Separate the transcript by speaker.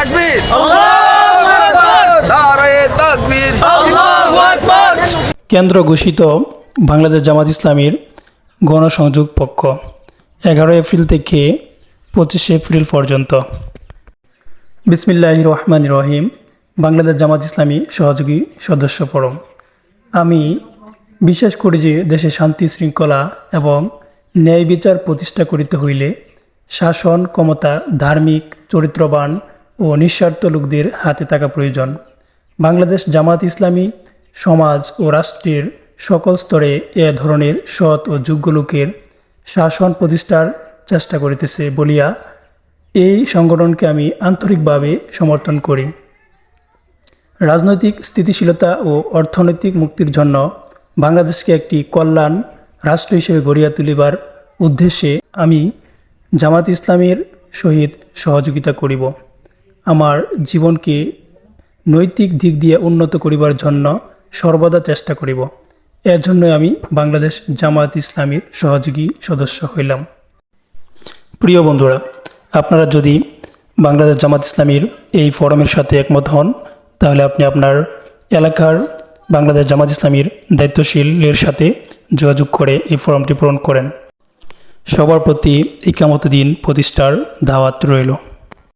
Speaker 1: তাকবীর
Speaker 2: আল্লাহু আকবার।
Speaker 1: নারায়ে তাকবীর।
Speaker 3: কেন্দ্র ঘোষিত বাংলাদেশ জামাত ইসলামীর গণসংযোগ পক্ষ এগারো এপ্রিল থেকে পঁচিশে এপ্রিল পর্যন্ত। বিসমিল্লাহ রহমান রহিম বাংলাদেশ জামাত ইসলামী সহযোগী সদস্য ফোরাম। আমি বিশ্বাস করি যে দেশে শান্তি শৃঙ্খলা এবং ন্যায় বিচার প্রতিষ্ঠা করিতে হইলে শাসন ক্ষমতা ধার্মিক চরিত্রবান ও নিঃস্বার্থ লোকদের হাতে থাকা প্রয়োজন। বাংলাদেশ জামাত ইসলামী সমাজ ও রাষ্ট্রের সকল স্তরে এ ধরনের সৎ ও যোগ্য লোকের শাসন প্রতিষ্ঠার চেষ্টা করিতেছে বলিয়া এই সংগঠনকে আমি আন্তরিকভাবে সমর্থন করি। রাজনৈতিক স্থিতিশীলতা ও অর্থনৈতিক মুক্তির জন্য বাংলাদেশকে একটি কল্যাণ রাষ্ট্র হিসেবে গড়িয়া তুলিবার উদ্দেশ্যে আমি জামাত ইসলামের সহিত সহযোগিতা করিব। আমার জীবনকে নৈতিক দিক দিয়ে উন্নত করিবার জন্য সর্বদা চেষ্টা করিব। এর জন্য আমি বাংলাদেশ জামাত ইসলামীর সহযোগী সদস্য হইলাম। প্রিয় বন্ধুরা, আপনারা যদি বাংলাদেশ জামাত ইসলামীর এই ফোরামের সাথে একমত হন, তাহলে আপনি আপনার এলাকার বাংলাদেশ জামাত ইসলামীর দায়িত্বশীলের সাথে যোগাযোগ করে এই ফর্মটি পূরণ করেন। সবার প্রতি ইকামত দিন, প্রতিষ্ঠার দাওয়াত রইল।